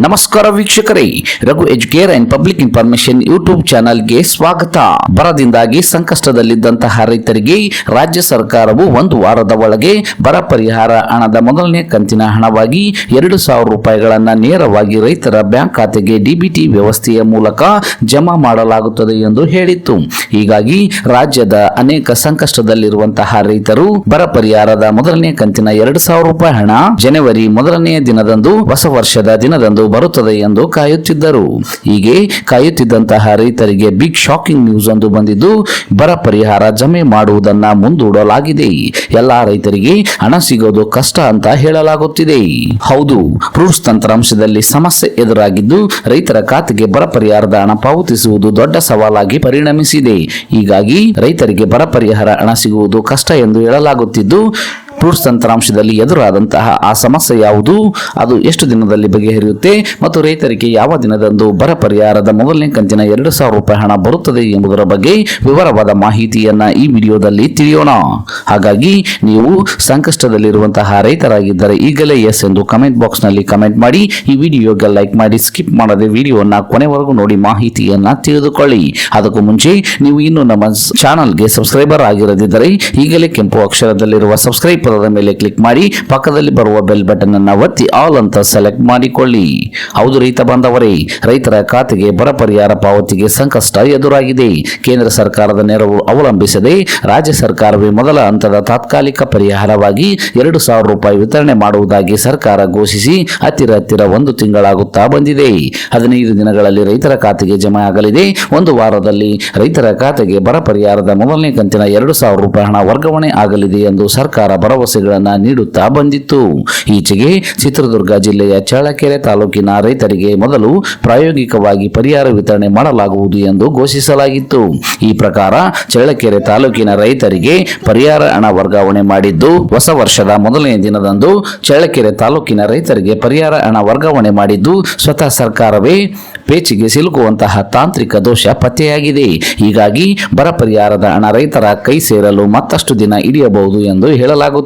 ನಮಸ್ಕಾರ ವೀಕ್ಷಕರೇ, Raghu educare and public information YouTube ಚಾನೆಲ್ಗೆ ಸ್ವಾಗತ. ಬರದಿಂದಾಗಿ ಸಂಕಷ್ಟದಲ್ಲಿದ್ದಂತಹ ರೈತರಿಗೆ ರಾಜ್ಯ ಸರ್ಕಾರವು ಒಂದು ವಾರದ ಒಳಗೆ ಬರ ಪರಿಹಾರ ಹಣದ ಮೊದಲನೇ ಕಂತಿನ ಹಣವಾಗಿ ಎರಡು ಸಾವಿರ ರೂಪಾಯಿಗಳನ್ನ ನೇರವಾಗಿ ರೈತರ ಬ್ಯಾಂಕ್ ಖಾತೆಗೆ ಡಿಬಿಟಿ ವ್ಯವಸ್ಥೆಯ ಮೂಲಕ ಜಮಾ ಮಾಡಲಾಗುತ್ತದೆ ಎಂದು ಹೇಳಿತ್ತು. ಹೀಗಾಗಿ ರಾಜ್ಯದ ಅನೇಕ ಸಂಕಷ್ಟದಲ್ಲಿರುವಂತಹ ರೈತರು ಬರ ಪರಿಹಾರದ ಮೊದಲನೇ ಕಂತಿನ ಎರಡು ಸಾವಿರ ರೂಪಾಯಿ ಹಣ ಜನವರಿ ಮೊದಲನೆಯ ದಿನದಂದು, ಹೊಸ ವರ್ಷದ ದಿನದಂದು ಬರುತ್ತದೆ ಎಂದು ಕಾಯುತ್ತಿದ್ದರು. ಹೀಗೆ ಕಾಯುತ್ತಿದ್ದಂತಹ ರೈತರಿಗೆ ಬಿಗ್ ಶಾಕಿಂಗ್ ನ್ಯೂಸ್ ಒಂದು ಬಂದಿದ್ದು, ಬರ ಪರಿಹಾರ ಜಮೆ ಮಾಡುವುದನ್ನ ಮುಂದೂಡಲಾಗಿದೆ. ಎಲ್ಲಾ ರೈತರಿಗೆ ಹಣ ಸಿಗೋದು ಕಷ್ಟ ಅಂತ ಹೇಳಲಾಗುತ್ತಿದೆ. ಹೌದು ಫ್ರೂಟ್ಸ್ ತಂತ್ರಾಂಶದಲ್ಲಿ ಸಮಸ್ಯೆ ಎದುರಾಗಿದ್ದು, ರೈತರ ಖಾತೆಗೆ ಬರ ಪರಿಹಾರದ ಹಣ ಪಾವತಿಸುವುದು ದೊಡ್ಡ ಸವಾಲಾಗಿ ಪರಿಣಮಿಸಿದೆ. ಹೀಗಾಗಿ ರೈತರಿಗೆ ಬರ ಪರಿಹಾರ ಹಣ ಸಿಗುವುದು ಕಷ್ಟ ಎಂದು ಹೇಳಲಾಗುತ್ತಿದ್ದು ಫ್ರೂಟ್ಸ್ ತಂತ್ರಾಂಶದಲ್ಲಿ ಎದುರಾದಂತಹ ಆ ಸಮಸ್ಯೆ ಯಾವುದು? ಅದು ಎಷ್ಟು ದಿನದಲ್ಲಿ ಬಗೆಹರಿಯುತ್ತೆ? ಮತ್ತು ರೈತರಿಗೆ ಯಾವ ದಿನದಂದು ಬರ ಪರಿಹಾರದ ಮೊದಲನೇ ಕಂತಿನ ಎರಡು ಸಾವಿರ ರೂಪಾಯಿ ಹಣ ಬರುತ್ತದೆ ಎಂಬುದರ ಬಗ್ಗೆ ವಿವರವಾದ ಮಾಹಿತಿಯನ್ನು ಈ ವಿಡಿಯೋದಲ್ಲಿ ತಿಳಿಯೋಣ. ಹಾಗಾಗಿ ನೀವು ಸಂಕಷ್ಟದಲ್ಲಿರುವಂತಹ ರೈತರಾಗಿದ್ದರೆ ಈಗಲೇ ಎಸ್ ಎಂದು ಕಮೆಂಟ್ ಬಾಕ್ಸ್ನಲ್ಲಿ ಕಮೆಂಟ್ ಮಾಡಿ, ಈ ವಿಡಿಯೋಗೆ ಲೈಕ್ ಮಾಡಿ ಸ್ಕಿಪ್ ಮಾಡದೆ ವಿಡಿಯೋನ ಕೊನೆವರೆಗೂ ನೋಡಿ ಮಾಹಿತಿಯನ್ನು ತಿಳಿದುಕೊಳ್ಳಿ. ಅದಕ್ಕೂ ಮುಂಚೆ ನೀವು ಇನ್ನೂ ನಮ್ಮ ಚಾನಲ್ಗೆ ಸಬ್ಸ್ಕ್ರೈಬರ್ ಆಗಿರದಿದ್ದರೆ ಈಗಲೇ ಕೆಂಪು ಅಕ್ಷರದಲ್ಲಿರುವ ಸಬ್ಸ್ಕ್ರೈಬ್ ಪದದ ಮೇಲೆ ಕ್ಲಿಕ್ ಮಾಡಿ, ಪಕ್ಕದಲ್ಲಿ ಬರುವ ಬೆಲ್ ಬಟನ್ ಅನ್ನ ಒತ್ತಿ ಆಲ್ ಅಂತ ಸೆಲೆಕ್ಟ್ ಮಾಡಿಕೊಳ್ಳಿ. ಹೌದು ರೈತ ಬಾಂಧವರೇ, ರೈತರ ಖಾತೆಗೆ ಬರ ಪರಿಹಾರ ಪಾವತಿಗೆ ಸಂಕಷ್ಟ ಎದುರಾಗಿದೆ. ಕೇಂದ್ರ ಸರ್ಕಾರದ ನೆರವು ಅವಲಂಬಿಸದೆ, ರಾಜ್ಯ ಸರ್ಕಾರವೇ ಮೊದಲ ಹಂತದ ತಾತ್ಕಾಲಿಕ ಪರಿಹಾರವಾಗಿ ಎರಡು ಸಾವಿರ ರೂಪಾಯಿ ವಿತರಣೆ ಮಾಡುವುದಾಗಿ ಸರ್ಕಾರ ಘೋಷಿಸಿ, ಹತ್ತಿರ ಹತ್ತಿರ ಒಂದು ತಿಂಗಳಾಗುತ್ತಾ ಬಂದಿದೆ. ಹದಿನೈದು ದಿನಗಳಲ್ಲಿ ರೈತರ ಖಾತೆಗೆ ಜಮಾ ಆಗಲಿದೆ. ಒಂದು ವಾರದಲ್ಲಿ ರೈತರ ಖಾತೆಗೆ ಬರ ಪರಿಹಾರದ ಮೊದಲನೇ ಕಂತಿನ ಎರಡು ಸಾವಿರ ರೂಪಾಯಿ ಹಣ ವರ್ಗಾವಣೆ ಆಗಲಿದೆ ಎಂದು ಸರ್ಕಾರ ಭರವಸೆಗಳನ್ನ ನೀಡುತ್ತಾ ಬಂದಿತ್ತು. ಈಚೆಗೆ ಚಿತ್ರದುರ್ಗ ಜಿಲ್ಲೆಯ ಚಳ್ಳಕೆರೆ ತಾಲೂಕಿನ ರೈತರಿಗೆ ಮೊದಲು ಪ್ರಾಯೋಗಿಕವಾಗಿ ಪರಿಹಾರ ವಿತರಣೆ ಮಾಡಲಾಗುವುದು ಎಂದು ಘೋಷಿಸಲಾಗಿತ್ತು. ಈ ಪ್ರಕಾರ ಚಳ್ಳಕೆರೆ ತಾಲೂಕಿನ ರೈತರಿಗೆ ಪರಿಹಾರ ಹಣ ವರ್ಗಾವಣೆ ಮಾಡಿದ್ದು, ಹೊಸ ವರ್ಷದ ಮೊದಲನೇ ದಿನದಂದು ಚಳ್ಳಕೆರೆ ತಾಲೂಕಿನ ರೈತರಿಗೆ ಪರಿಹಾರ ಹಣ ವರ್ಗಾವಣೆ ಮಾಡಿದ್ದು, ಸ್ವತಃ ಸರ್ಕಾರವೇ ಪೇಚಿಗೆ ಸಿಲುಕುವಂತಹ ತಾಂತ್ರಿಕ ದೋಷ ಪತ್ತೆಯಾಗಿದೆ. ಹೀಗಾಗಿ ಬರ ಪರಿಹಾರದ ಹಣ ರೈತರ ಕೈ ಸೇರಲು ಮತ್ತಷ್ಟು ದಿನ ಹಿಡಿಯಬಹುದು ಎಂದು ಹೇಳಲಾಗುತ್ತಿದೆ.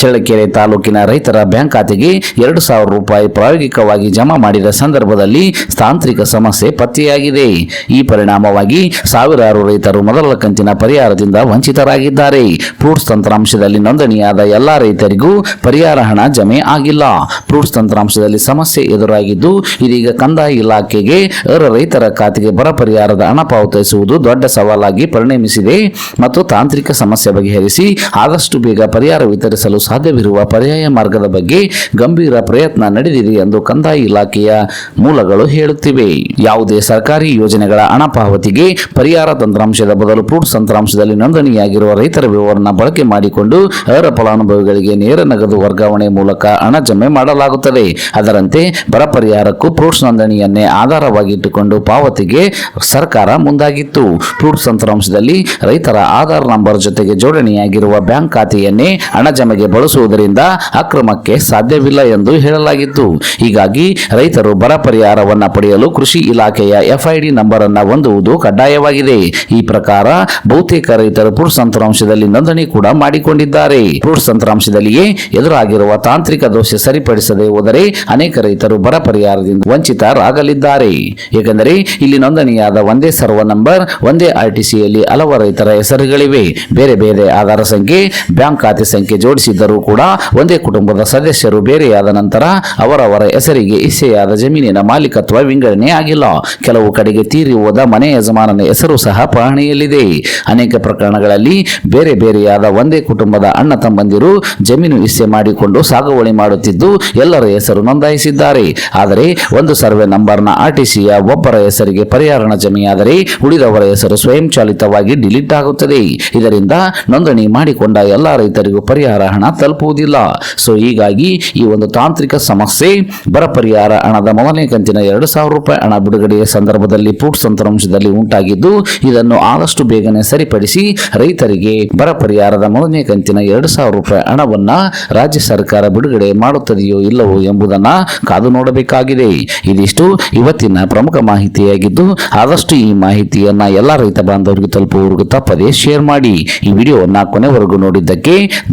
ಚಳ್ಳಕೆರೆ ತಾಲೂಕಿನ ರೈತರ ಬ್ಯಾಂಕ್ ಖಾತೆಗೆ ಎರಡು ಸಾವಿರ ರೂಪಾಯಿ ಪ್ರಾಯೋಗಿಕವಾಗಿ ಜಮಾ ಮಾಡಿದ ಸಂದರ್ಭದಲ್ಲಿ ತಾಂತ್ರಿಕ ಸಮಸ್ಯೆ ಪತ್ತೆಯಾಗಿದೆ. ಈ ಪರಿಣಾಮವಾಗಿ ಸಾವಿರಾರು ರೈತರು ಮೊದಲ ಕಂತಿನ ಪರಿಹಾರದಿಂದ ವಂಚಿತರಾಗಿದ್ದಾರೆ. ಫ್ರೂಟ್ಸ್ ತಂತ್ರಾಂಶದಲ್ಲಿ ನೋಂದಣಿಯಾದ ಎಲ್ಲಾ ರೈತರಿಗೂ ಪರಿಹಾರ ಹಣ ಜಮೆ ಆಗಿಲ್ಲ. ಫ್ರೂಟ್ಸ್ ತಂತ್ರಾಂಶದಲ್ಲಿ ಸಮಸ್ಯೆ ಎದುರಾಗಿದ್ದು, ಇದೀಗ ಕಂದಾಯ ಇಲಾಖೆಗೆ ರೈತರ ಖಾತೆಗೆ ಬರ ಪರಿಹಾರದ ಹಣ ಪಾವತಿಸುವುದು ದೊಡ್ಡ ಸವಾಲಾಗಿ ಪರಿಣಮಿಸಿದೆ ಮತ್ತು ತಾಂತ್ರಿಕ ಸಮಸ್ಯೆ ಬಗೆಹರಿಸಿ ಆದಷ್ಟು ಬೇಗ ಪರಿಹಾರ ವಿತರಿಸಲು ಸಾಧ್ಯವಿರುವ ಪರ್ಯಾಯ ಮಾರ್ಗದ ಬಗ್ಗೆ ಗಂಭೀರ ಪ್ರಯತ್ನ ನಡೆದಿದೆ ಎಂದು ಕಂದಾಯ ಇಲಾಖೆಯ ಮೂಲಗಳು ಹೇಳುತ್ತಿವೆ. ಯಾವುದೇ ಸರ್ಕಾರಿ ಯೋಜನೆಗಳ ಹಣ ಪಾವತಿಗೆ ಪರಿಹಾರ ತಂತ್ರಾಂಶದ ಬದಲು ಪ್ರೂಟ್ ತಂತ್ರಾಂಶದಲ್ಲಿ ನೋಂದಣಿಯಾಗಿರುವ ರೈತರ ವಿವರಣ ಬಳಕೆ ಮಾಡಿಕೊಂಡು ಅವರ ಫಲಾನುಭವಿಗಳಿಗೆ ನೇರ ನಗದು ವರ್ಗಾವಣೆ ಮೂಲಕ ಹಣ ಜಮೆ ಮಾಡಲಾಗುತ್ತದೆ. ಅದರಂತೆ ಬರ ಪರಿಹಾರಕ್ಕೂ ಫ್ರೂಟ್ಸ್ ನೋಂದಣಿಯನ್ನೇ ಆಧಾರವಾಗಿಟ್ಟುಕೊಂಡು ಪಾವತಿಗೆ ಸರ್ಕಾರ ಮುಂದಾಗಿತ್ತು. ಫ್ರೂಟ್ಸ್ ತಂತ್ರಾಂಶದಲ್ಲಿ ರೈತರ ಆಧಾರ್ ನಂಬರ್ ಜೊತೆಗೆ ಜೋಡಣೆಯಾಗಿರುವ ಬ್ಯಾಂಕ್ ಖಾತೆಯನ್ನೇ ಹಣ ಜಮೆಗೆ ಬಳಸುವುದರಿಂದ ಅಕ್ರಮಕ್ಕೆ ಸಾಧ್ಯವಿಲ್ಲ ಎಂದು ಹೇಳಲಾಗಿತ್ತು. ಹೀಗಾಗಿ ರೈತರು ಬರ ಪರಿಹಾರವನ್ನ ಪಡೆಯಲು ಕೃಷಿ ಇಲಾಖೆಯ ಎಫ್ಐಡಿ ನಂಬರ್ ಅನ್ನು ಹೊಂದುವುದು ಕಡ್ಡಾಯವಾಗಿದೆ. ಈ ಪ್ರಕಾರ ಬಹುತೇಕ ರೈತರು ಪುರುಷ ಸಂತ್ರಾಂಶದಲ್ಲಿ ನೋಂದಣಿ ಕೂಡ ಮಾಡಿಕೊಂಡಿದ್ದಾರೆ. ಪುರುಷ ಸಂತ್ರಾಂಶದಲ್ಲಿಯೇ ಎದುರಾಗಿರುವ ತಾಂತ್ರಿಕ ದೋಷ ಸರಿಪಡಿಸದೆ ಹೋದರೆ ಅನೇಕ ರೈತರು ಬರ ಪರಿಹಾರದಿಂದ ವಂಚಿತರಾಗಲಿದ್ದಾರೆ. ಏಕೆಂದರೆ ಇಲ್ಲಿ ನೋಂದಣಿಯಾದ ಒಂದೇ ಸರ್ವ ನಂಬರ್, ಒಂದೇ ಆರ್ಟಿಸಿಯಲ್ಲಿ ಹಲವು ರೈತರ ಹೆಸರುಗಳಿವೆ. ಬೇರೆ ಬೇರೆ ಆಧಾರ ಸಂಖ್ಯೆ, ಬ್ಯಾಂಕ್ ಖಾತೆ ಸಂಖ್ಯೆ ಜೋಡಿಸಿದ್ದರೂ ಕೂಡ ಒಂದೇ ಕುಟುಂಬದ ಸದಸ್ಯರು ಬೇರೆಯಾದ ನಂತರ ಅವರವರ ಹೆಸರಿಗೆ ಇಸೆಯಾದ ಜಮೀನಿನ ಮಾಲೀಕತ್ವ ವಿಂಗಡಣೆ ಆಗಿಲ್ಲ. ಕೆಲವು ಕಡೆಗೆ ತೀರಿ ಹೋದ ಮನೆ ಯಜಮಾನನ ಹೆಸರು ಸಹ ಪಹಣಿಯಲ್ಲಿದೆ. ಅನೇಕ ಪ್ರಕರಣಗಳಲ್ಲಿ ಬೇರೆ ಬೇರೆಯಾದ ಒಂದೇ ಕುಟುಂಬದ ಅಣ್ಣ ತಮ್ಮಂದಿರು ಜಮೀನು ಇಸೆ ಮಾಡಿಕೊಂಡು ಸಾಗುವಳಿ ಮಾಡುತ್ತಿದ್ದು ಎಲ್ಲರ ಹೆಸರು ನೋಂದಾಯಿಸಿದ್ದಾರೆ. ಆದರೆ ಒಂದು ಸರ್ವೆ ನಂಬರ್ನ ಆರ್ಟಿಸಿಯ ಒಬ್ಬರ ಹೆಸರಿಗೆ ಪರಿಹಾರ ಜಮೆಯಾದರೆ ಉಳಿದವರ ಹೆಸರು ಸ್ವಯಂಚಾಲಿತವಾಗಿ ಡಿಲೀಟ್ ಆಗುತ್ತದೆ. ಇದರಿಂದ ನೋಂದಣಿ ಮಾಡಿಕೊಂಡ ಎಲ್ಲ ರೈತರಿಗೂ ಪರಿಹಾರ ಹಣ ತಲುಪುವುದಿಲ್ಲ. ಸೊ ಹೀಗಾಗಿ ಈ ಒಂದು ತಾಂತ್ರಿಕ ಸಮಸ್ಯೆ ಬರ ಪರಿಹಾರ ಹಣದ ಮೊದಲನೇ ಕಂತಿನ ಎರಡು ಸಾವಿರ ರೂಪಾಯಿ ಹಣ ಬಿಡುಗಡೆಯ ಸಂದರ್ಭದಲ್ಲಿ ಪೂರ್ಣ ತಂತ್ರಾಂಶದಲ್ಲಿ ಉಂಟಾಗಿದ್ದು, ಇದನ್ನು ಆದಷ್ಟು ಬೇಗನೆ ಸರಿಪಡಿಸಿ ರೈತರಿಗೆ ಬರ ಪರಿಹಾರದ ಮೊದಲನೇ ಕಂತಿನ ಎರಡು ಸಾವಿರ ರೂಪಾಯಿ ಹಣವನ್ನ ರಾಜ್ಯ ಸರ್ಕಾರ ಬಿಡುಗಡೆ ಮಾಡುತ್ತದೆಯೋ ಇಲ್ಲವೋ ಎಂಬುದನ್ನ ಕಾದು ನೋಡಬೇಕಾಗಿದೆ. ಇದಿಷ್ಟು ಇವತ್ತಿನ ಪ್ರಮುಖ ಮಾಹಿತಿಯಾಗಿದ್ದು, ಆದಷ್ಟು ಈ ಮಾಹಿತಿಯನ್ನ ಎಲ್ಲ ರೈತ ಬಾಂಧವರಿಗೆ ತಲುಪುವವರೆಗೂ ತಪ್ಪದೆ ಶೇರ್ ಮಾಡಿ. ಈ ವಿಡಿಯೋವನ್ನು ಕೊನೆವರೆಗೂ ನೋಡಿದ್ದಕ್ಕೆ